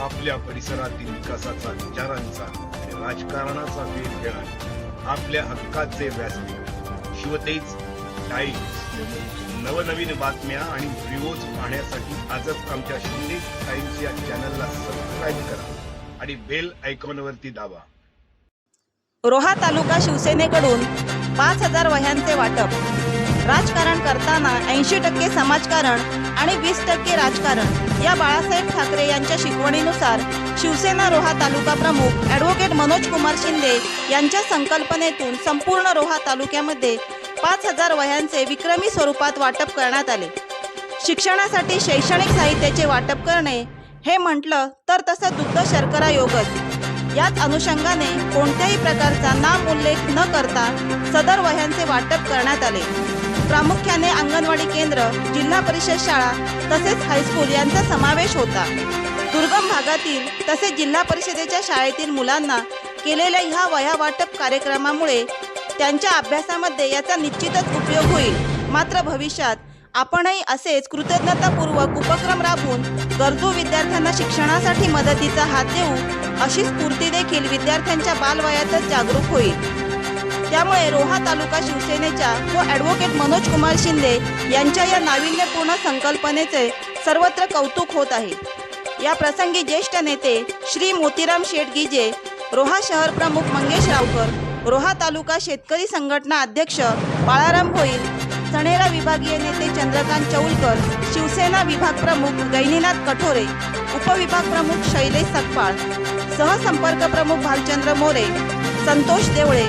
आपल्या परिसरातील विकासाचा विचारांचा राजकारणाचा वेध घेणार आपल्या हक्काचे व्यासपीठ. शिवतेज टाइम्स. नवनवीन बातम्या आणि व्हिडिओज पाहण्यासाठी आजच आमच्या शिंदे टाइम्स या चॅनलला सबस्क्राईब करा आणि बेल आयकॉनवरती दाबा. रोहा तालुका शिवसेनेकडून पाच हजार वह्यांचे वाटप. राजकारण करताना ऐंशी टक्के समाजकारण आणि वीस टक्के राजकारण या बाळासाहेब ठाकरे यांच्या शिकवणीनुसार शिवसेना रोहा तालुका प्रमुख ॲडव्होकेट मनोज कुमार शिंदे यांच्या संकल्पनेतून संपूर्ण रोहा तालुक्यामध्ये पाच हजार वह्यांचे विक्रमी स्वरूपात वाटप करण्यात आले. शिक्षणासाठी शैक्षणिक साहित्याचे वाटप करणे हे म्हटलं तर तसं दुग्ध शर्करा योगच. याच अनुषंगाने कोणत्याही प्रकारचा नाम उल्लेख न करता सदर वह्यांचे वाटप करण्यात आले. प्रामुख्याने अंगणवाडी केंद्र जिल्हा परिषद शाळा तसेच हायस्कूल यांचा समावेश होता. दुर्गम भागातील तसेच जिल्हा परिषदेच्या शाळेतील मुलांना केलेल्या ह्या वयावाटप वाटप कार्यक्रमामुळे त्यांच्या अभ्यासामध्ये याचा निश्चितच उपयोग होईल. मात्र भविष्यात आपणही असेच कृतज्ञतापूर्वक उपक्रम राबवून गरजू विद्यार्थ्यांना शिक्षणासाठी मदतीचा हात देऊ अशी स्फूर्ती देखील विद्यार्थ्यांच्या बालवयातच जागरूक होईल. त्यामुळे रोहा तालुका शिवसेनेच्या व ॲडव्होकेट मनोज कुमार शिंदे यांच्या या नाविन्यपूर्ण संकल्पनेचे सर्वत्र कौतुक होत आहे. या प्रसंगी ज्येष्ठ नेते श्री मोतीराम शेटगीजे रोहा शहर प्रमुख मंगेश रावकर रोहा तालुका शेतकरी संघटना अध्यक्ष बाळाराम भोईर सणेरा विभागीय नेते चंद्रकांत चौलकर शिवसेना विभाग प्रमुख गैनीनाथ कठोरे उपविभाग प्रमुख शैलेश सकपाळ सहसंपर्क प्रमुख भालचंद्र मोरे संतोष देवळे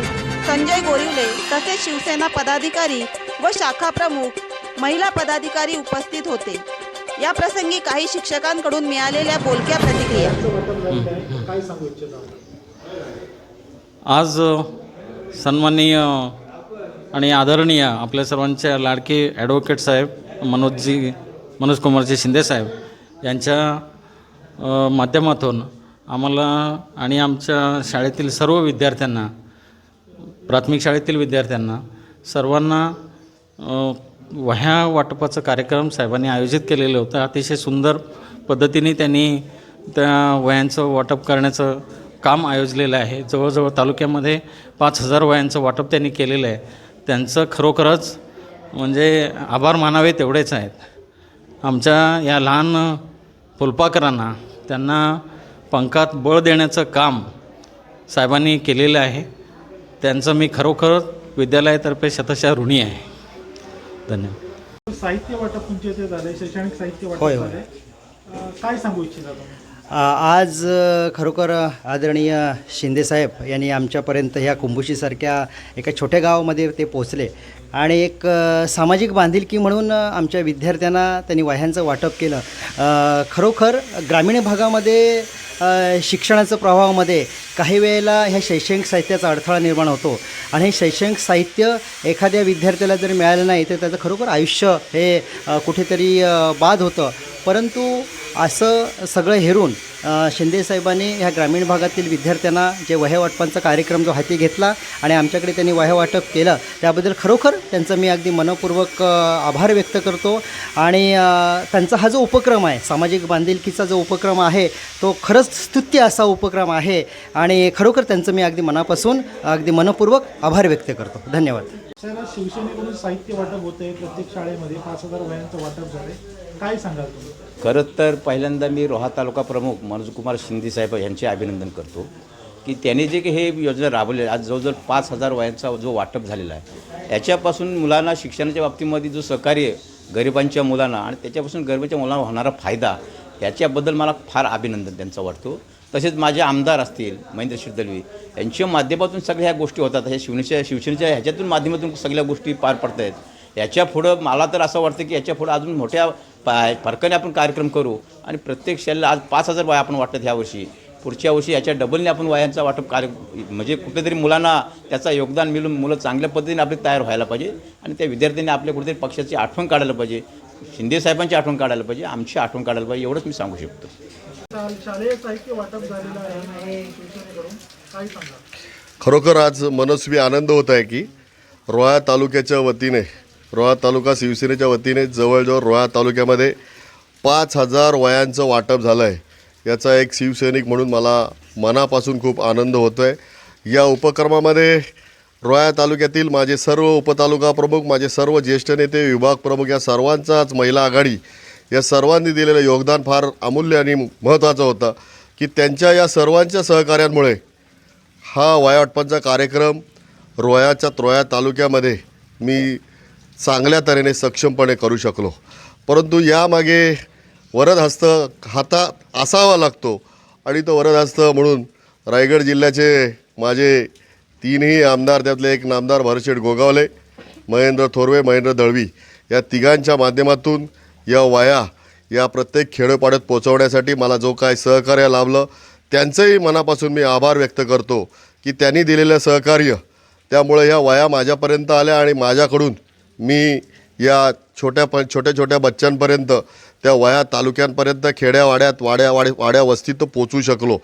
संजय गोरिवले तसेच शिवसेना पदाधिकारी व शाखा प्रमुख महिला पदाधिकारी उपस्थित होते. या प्रसंगी काही शिक्षकांकडून मिळालेल्या बोलक्या प्रतिक्रिया. आज सन्माननीय आणि आदरणीय आपल्या सर्वांच्या लाडके ॲडव्होकेट साहेब मनोजजी मनोज कुमारजी शिंदे साहेब यांच्या माध्यमातून आम्हाला आणि आमच्या शाळेतील सर्व विद्यार्थ्यांना प्राथमिक शाळेतील विद्यार्थ्यांना सर्वांना वह्या वाटपाचं कार्यक्रम साहेबांनी आयोजित केलेलं होतं. अतिशय सुंदर पद्धतीने त्यांनी त्या वह्यांचं वाटप करण्याचं काम आयोजलेलं आहे. जवळजवळ तालुक्यामध्ये पाच हजार वह्यांचं वाटप त्यांनी केलेलं आहे. त्यांचं खरोखरच म्हणजे आभार मानावे तेवढेच आहेत. आमच्या या लहान फुलपाकरांना त्यांना पंखात बळ देण्याचं काम साहेबांनी केलेलं आहे. त्यांचं मी खरोखर विद्यालयातर्फे शतशः ऋणी आहे. धन्यवाद. साहित्य वाटप तुमच्या इथे झाले शैक्षणिक साहित्य वाटप होय, होय. अं, काय सांगू इच्छिता तुम्ही? आ, आज अ, खरोखर आदरणीय शिंदेसाहेब यांनी आमच्यापर्यंत ह्या कुंभुशीसारख्या एका छोट्या गावामध्ये ते पोचले आणि एक अ, सामाजिक बांधिलकी म्हणून अ, आमच्या विद्यार्थ्यांना त्यांनी वह्यांचं वाटप केलं. अ, खरोखर ग्रामीण भागामध्ये शिक्षणाचं प्रभावामध्ये काही वेळेला ह्या शैक्षणिक साहित्याचा अडथळा निर्माण होतो. आणि हे शैक्षणिक साहित्य एखाद्या विद्यार्थ्याला जर मिळालं नाही तर त्याचं खरोखर आयुष्य हे कुठेतरी बाद होतं. परंतु असं सगळं हेरून शिंदे शिंदेसाहेबांनी ह्या ग्रामीण भागातील विद्यार्थ्यांना जे वह्यावाटपांचा कार्यक्रम जो हाती घेतला आणि आमच्याकडे त्यांनी वह्यावाटप केलं त्याबद्दल खरोखर त्यांचं मी अगदी मनपूर्वक आभार व्यक्त करतो. आणि त्यांचा हा जो उपक्रम आहे सामाजिक बांधिलकीचा जो उपक्रम आहे तो खरंच स्तुत्य असा उपक्रम आहे आणि खरोखर त्यांचं मी अगदी मनापासून अगदी मनपूर्वक आभार व्यक्त करतो. धन्यवाद. शिवसेनेकडून साहित्य वाटप होते प्रत्येक शाळेमध्ये पाच हजार वयांचं वाटप झाले काय सांगाल तुम्ही? खरंच तर पहिल्यांदा मी रोहा तालुका प्रमुख मनोजकुमार शिंदे साहेब यांचे अभिनंदन करतो की त्यांनी जे काही हे योजना राबवली आज जवळजवळ पाच हजार वयांचा जो वाटप झालेला आहे याच्यापासून मुलांना शिक्षणाच्या बाबतीमध्ये जो सहकार्य गरिबांच्या मुलांना आणि त्याच्यापासून गरिबांच्या मुलांना होणारा फायदा याच्याबद्दल मला फार अभिनंदन त्यांचा वाटतो. तसेच माझे आमदार असतील महेंद्र शिरदलवी यांच्या माध्यमातून सगळ्या ह्या गोष्टी होतात. ह्या शिवनेच्या शिवसेनेच्या ह्याच्यातून माध्यमातून सगळ्या गोष्टी पार पडत आहेत याच्या पुढं मला तर असं वाटतं की याच्या पुढं अजून मोठ्या पा फरकाने आपण कार्यक्रम करू आणि प्रत्येक शाळेला आज पाच हजार वया आपण वाटत ह्या वर्षी. पुढच्या वर्षी याच्या डबलने आपण वयांचा वाटप कार्य म्हणजे कुठेतरी मुलांना त्याचा योगदान मिळून मुलं चांगल्या पद्धतीने आपले तयार व्हायला पाहिजे आणि त्या विद्यार्थ्यांनी आपल्या कुठेतरी पक्षाची आठवण काढायला पाहिजे. शिंदे साहेबांची आठवण काढायला पाहिजे. आमची आठवण काढायला पाहिजे. एवढंच मी सांगू शकतो. शाल- शालेय साहित्य वाटप झालेलं आहे. शिवसेनेकडून. काय सांगा खरोखर आज मनस्वी आनंद होत आहे की रोहा तालुक्याच्या वतीने रोहा तालुका शिवसेनेच्या वतीने जवळजवळ रोहा तालुक्यामध्ये पाच हजार वयांचं वाटप झालं आहे याचा एक शिवसैनिक म्हणून मला मनापासून खूप आनंद होतो आहे या उपक्रमामध्ये रोया तालुक्यातील माझे सर्व उपतालुका प्रमुख माझे सर्व ज्येष्ठ नेते विभाग प्रमुख या सर्वांचाच महिला आघाडी या सर्वांनी दिलेलं योगदान फार अमूल्य आणि महत्त्वाचं होतं की त्यांच्या या सर्वांच्या सहकार्यांमुळे हा वायावाटपांचा कार्यक्रम रोयाच्या त्रोया तालुक्यामध्ये मी चांगल्या तऱ्हेने सक्षमपणे करू शकलो. परंतु यामागे वरदहस्त हातात असावा लागतो आणि तो वरदहस्त म्हणून रायगड जिल्ह्याचे माझे तीनही आमदार त्यातले एक नामदार भरशेठ गोगावले महेंद्र थोरवे महेंद्र दळवी या तिघांच्या माध्यमातून या वाया या प्रत्येक खेडोपाड्यात पोचवण्यासाठी मला जो काय सहकार्य लाभलं त्यांचंही मनापासून मी आभार व्यक्त करतो की त्यांनी दिलेलं सहकार्य त्यामुळे ह्या वाया माझ्यापर्यंत आल्या आणि माझ्याकडून मी या छोट्या प छोट्या छोट्या बच्चांपर्यंत त्या वया तालुक्यांपर्यंत खेड्यावाड्यात वाड्या वाड्या वाड्या वस्तीत पोचू शकलो.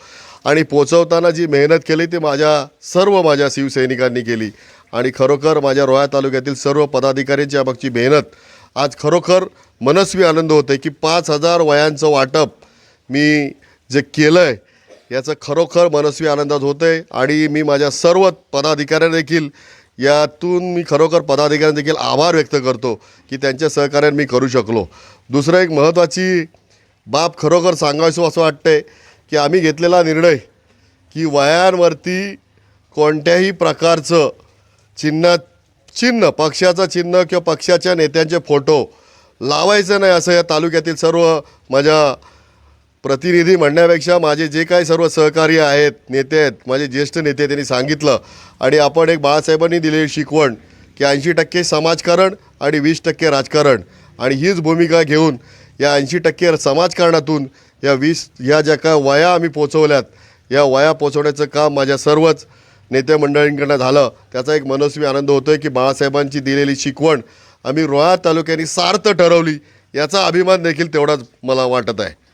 आणि पोचवताना जी मेहनत केली ती माझ्या सर्व माझ्या शिवसैनिकांनी केली. आणि खरोखर माझ्या रोया तालुक्यातील सर्व पदाधिकाऱ्यांची मागची मेहनत. आज खरोखर मनस्वी आनंद होते की पाच हजार वयांचं वाटप मी जे केलं आहे याचं खरोखर मनस्वी आनंदात होतं आहे आणि मी माझ्या सर्व पदाधिकाऱ्यांना देखील यातून मी खरोखर पदाधिकाऱ्यांना देखील आभार व्यक्त करतो की त्यांच्या सहकार्याने मी करू शकलो. दुसरं एक महत्त्वाची बाब खरोखर सांगायचो असं वाटतंय की आम्ही घेतलेला निर्णय की वयांवरती कोणत्याही प्रकारचं चिन्ह चिन्ह पक्षाचं चिन्ह किंवा पक्षाच्या नेत्यांचे फोटो लावायचं नाही असं या तालुक्यातील सर्व माझ्या प्रतिनिधी म्हणण्यापेक्षा माझे जे काही सर्व सहकारी आहेत नेते आहेत माझे ज्येष्ठ नेते त्यांनी सांगितलं. आणि आपण एक बाळासाहेबांनी दिलेली शिकवण की ऐंशी टक्के समाजकारण आणि वीस टक्के राजकारण. आणि हीच भूमिका घेऊन या ऐंशी टक्के समाजकारणातून या वीस या ज्या काय वया आम्ही पोचवल्यात या वया पोचवण्याचं काम माझ्या सर्वच नेते मंडळींकडनं झालं. त्याचा एक मनस्वी आनंद होतो आहे की बाळासाहेबांची दिलेली शिकवण आम्ही रोहा तालुक्याने सार्थ ठरवली याचा अभिमान देखील तेवढाच मला वाटत आहे.